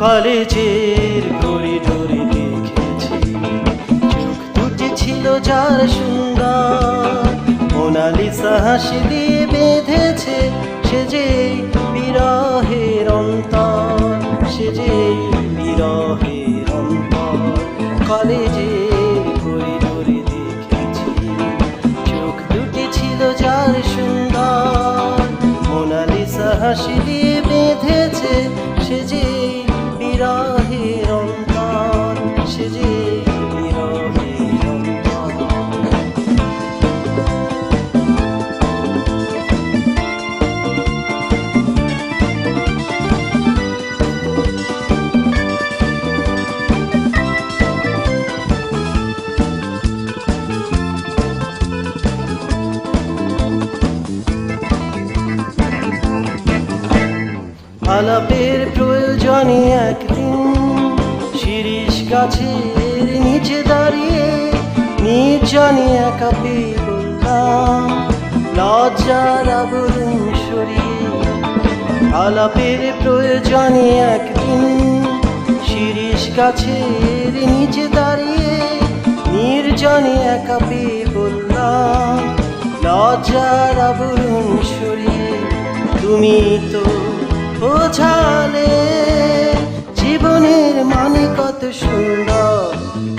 কলেজের করিডোরে দেখেছি। চোখ দুটি ছিল যার সুন্দর। মোনালিসা হাসি দিয়ে বেঁধেছে, সে যে বিরহের অন্তর, সে যে বিরহের অন্তর। কলেজের আলাপের প্রয়োজনে একদিন শিরিষ গাছের নিচে দাঁড়িয়ে নির্জনে একা পেয়ে বললাম, লজ্জার আবরণ সরিয়ে আলাপের প্রয়োজনে একদিন শিরিষ গাছের নিচে দাঁড়িয়ে নির্জনে একা পেয়ে বললাম, লজ্জার আবরণ সরিয়ে তুমি তো বোঝালে জীবনের মানে কত সুন্দর।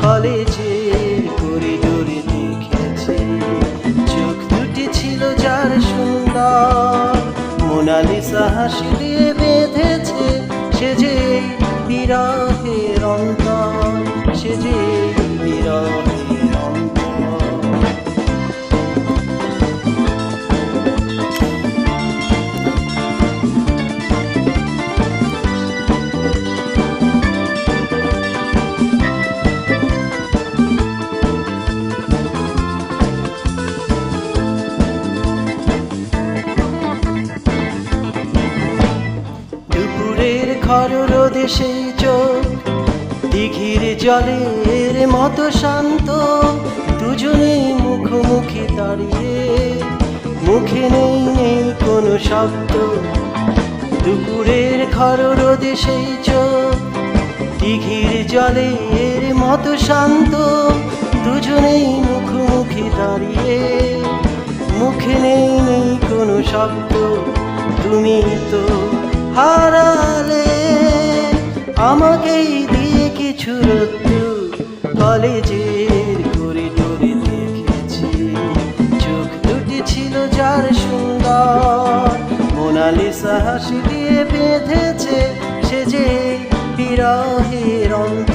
কলেজের করিডোরে দেখেছি, চোখ দুটি ছিল যার সুন্দর। মোনালিসা হাসি দিয়ে বেঁধেছে, সে যে বিরহের অন্তর, সে যে বিরহের খর রোদে সেই চোখ, দিঘির জলের মতো শান্ত। দুজনে মুখোমুখি দাঁড়িয়ে, মুখে নেই নেই কোনো শব্দ। দুপুরের খর রোদে সেই চোখ, দিঘির জলের মতো শান্ত। দুজনেই মুখোমুখি দাঁড়িয়ে, মুখে নেই নেই কোনো শব্দ। তুমি তো হারালে আমাকেই দিয়ে কিছু রত্তু কলেজের করিডোরে দেখেছি চোখ দুটি ছিল যার সুন্দর। মোনালি হাসি দিয়ে বেঁধেছে, সে যে বিরহের অন্ত